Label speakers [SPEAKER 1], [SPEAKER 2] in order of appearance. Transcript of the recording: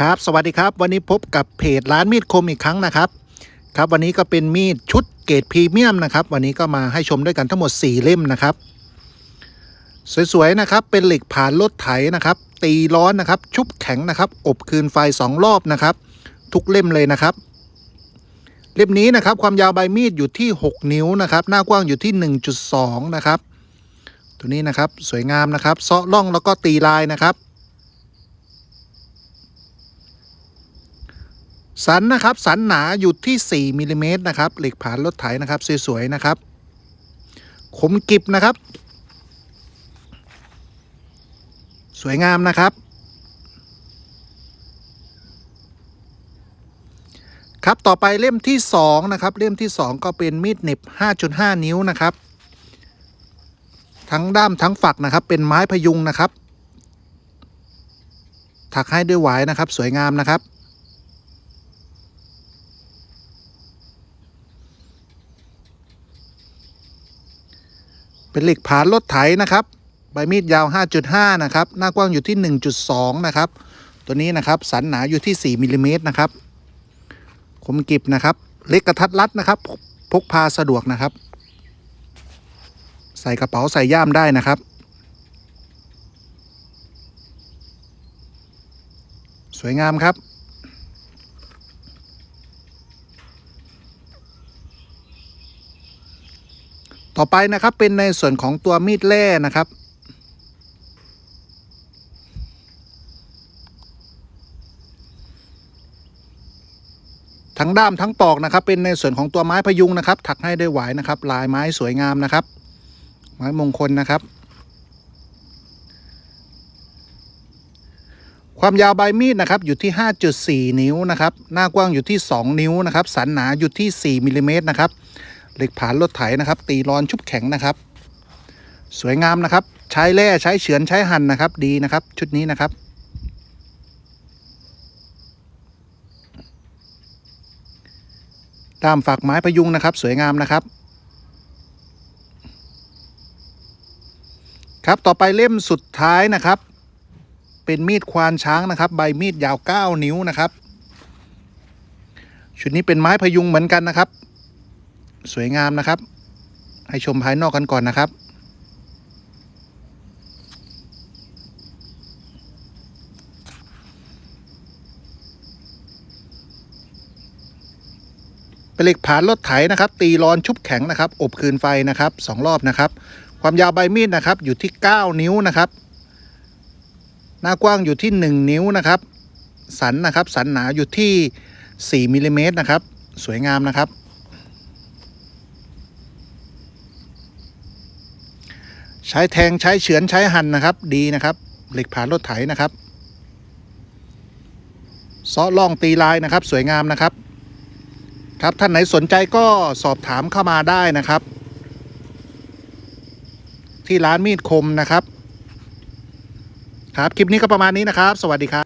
[SPEAKER 1] ครับสวัสดีครับ วันนี้พบกับเพจร้านมีดคมอีกครั้งนะครับ ครับวันนี้ก็เป็นมีดชุดเกรดพรีเมียมนะครับ วันนี้ก็มาให้ชมด้วยกันทั้งหมด 4 เล่มนะครับ สวยๆนะครับ เป็นเหล็กผ่านรถไถนะครับ ตีร้อนนะครับ ชุบแข็งนะครับ อบคืนไฟ 2 รอบนะครับ ทุกเล่มเลยนะครับ เล่มนี้นะครับความยาวใบมีดอยู่ที่ 6 นิ้วนะครับ หน้ากว้างอยู่ที่ 1.2 นะครับ ตัวนี้นะครับสวยงามนะครับเซาะล่องแล้วก็ตีลายนะครับ สันนะครับสันหนาอยู่ที่4มิลลิเมตรนะครับเหล็กผ่านรถไถนะครับสวยๆนะครับคมกริบนะครับ สวยงามนะครับ ครับต่อไปเล่มที่2นะครับเล่มที่ 2 ก็เป็นมีดเหน็บ 5.5 นิ้วนะครับ ทั้งด้ามทั้งฝักนะครับ เป็นไม้พยุงนะครับ ถักให้ด้วยหวายนะครับ สวยงามนะครับ เป็นเหล็กผานรถไถนะครับ ใบมีดยาว 5.5 นะครับ หน้ากว้างอยู่ที่ 1.2 นะครับ ตัวนี้นะครับ สันหนาอยู่ที่ 4มิลลิเมตรนะครับ คมกริบนะครับ เล็กกระทัดรัดนะครับ พกพาสะดวกนะครับ ใส่กระเป๋าใส่ย่ามได้นะครับ สวยงามครับ ต่อไปนะครับเป็นในส่วนของตัวมีดแร่นะครับ ทั้งด้ามทั้งปอกนะครับ เป็นในส่วนของตัวไม้พยุงนะครับ ถักให้ด้วยหวายนะครับ ลายไม้สวยงามนะครับ ไม้มงคลนะครับ ความยาวใบมีดนะครับอยู่ที่ 5.4 นิ้วนะครับ หน้ากว้างอยู่ที่ 2 นิ้วนะครับ สันหนาอยู่ที่ 4มิลลิเมตรนะครับ เหล็กผานรถไถนะครับ ตีร้อนชุบแข็งนะครับ สวยงามนะครับ ใช้แร่ใช้เฉือนใช้หั่นนะครับ ดีนะครับ ชุดนี้นะครับตามฝักไม้พยุงนะครับ สวยงามนะครับ ครับต่อไปเล่มสุดท้ายนะครับ เป็นมีดควานช้างนะครับ ใบมีดยาว 9 นิ้วนะครับชุดนี้เป็นไม้พยุงเหมือนกันนะครับ สวยงามนะครับ ให้ชมภายนอกกันก่อนนะครับ เป็นเหล็กผานรถไถนะครับ ตีร้อนชุบแข็งนะครับ อบคืนไฟนะครับสองรอบนะครับ ความยาวใบมีดนะครับ อยู่ที่ 9 นิ้วนะครับ หน้ากว้างอยู่ที่ 1 นิ้วนะครับ สันนะครับ สันหนาอยู่ที่ 4มิลลิเมตรนะครับ สวยงามนะครับ ใช้แทงใช้เฉือนใช้หั่นนะครับ ดีนะครับเหล็กผ่านรถไถนะครับซ้อล่องตีลายนะครับ สวยงามนะครับ ครับท่านไหนสนใจก็สอบถามเข้ามาได้นะครับ ที่ร้านมีดคมนะครับ ครับคลิปนี้ก็ประมาณนี้นะครับ สวัสดีครับ